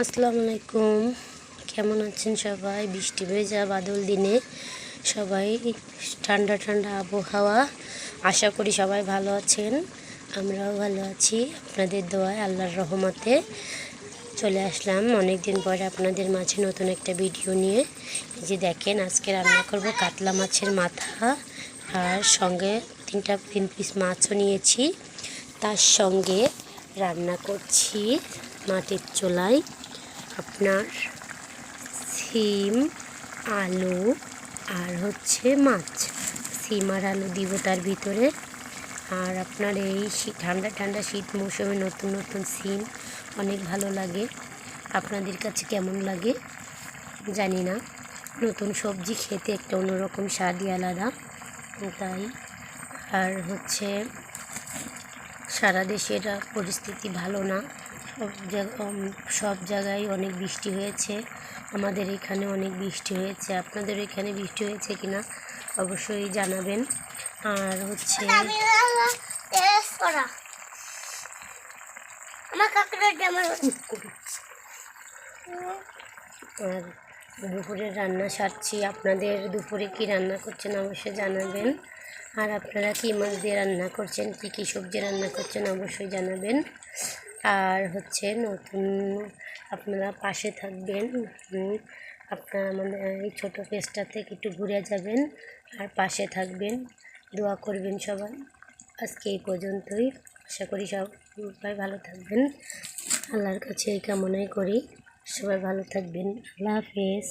আসসালামু আলাইকুম। কেমন আছেন সবাই? বৃষ্টি ভেজা বাদল দিনে। সবাই ঠান্ডা ঠান্ডা আবহাওয়া। আশা করি সবাই ভালো আছেন। আমরাও ভালো আছি। আপনাদের দোয়ায় আল্লাহর রহমতে চলে আসলাম। অনেক দিন পরে আপনাদের মাঝে নতুন একটা ভিডিও নিয়ে। যে দেখেন, আজকে রান্না করব কাতলা মাছের মাথা। আর সঙ্গে তিনটা তিন পিস মাছও নিয়েছি। তার সঙ্গে রান্না করছি মাটির চোলায়। আপনার সিম, আলু আর হচ্ছে মাছ। সিম আর আলু দিব তার ভিতরে। আর আপনার এই শীত ঠান্ডা ঠান্ডা শীত মৌসুমে নতুন নতুন সিম অনেক ভালো লাগে। আপনাদের কাছে কেমন লাগে? জানি না। নতুন সবজি খেতে একটা অন্যরকম স্বাদই আলাদা। তাই আর হচ্ছে সারা দেশের পরিস্থিতি ভালো না। সব জায়গা সব জায়গায় অনেক বৃষ্টি হয়েছে, আমাদের এখানে অনেক বৃষ্টি হয়েছে। আপনাদের এখানে বৃষ্টি হয়েছে কিনা অবশ্যই জানাবেন। আর হচ্ছে আর দুপুরের রান্না সারছি। আপনাদের দুপুরে কি রান্না করছেন অবশ্যই জানাবেন। আর আপনারা কী মাছ দিয়ে রান্না করছেন, কী কী সবজি রান্না করছেন অবশ্যই জানাবেন। আর হচ্ছে নতুন আপনারা পাশে থাকবেন আপনারা আমাদের এই ছোটো পেজটা থেকে একটু ঘুরে যাবেন আর পাশে থাকবেন। দোয়া করবেন সবাই। আজকে এই পর্যন্তই। আশা করি সবাই ভালো থাকবেন। আল্লাহর কাছে এই কামনাই করি। সবাই ভালো থাকবেন। আল্লাহ হাফেজ।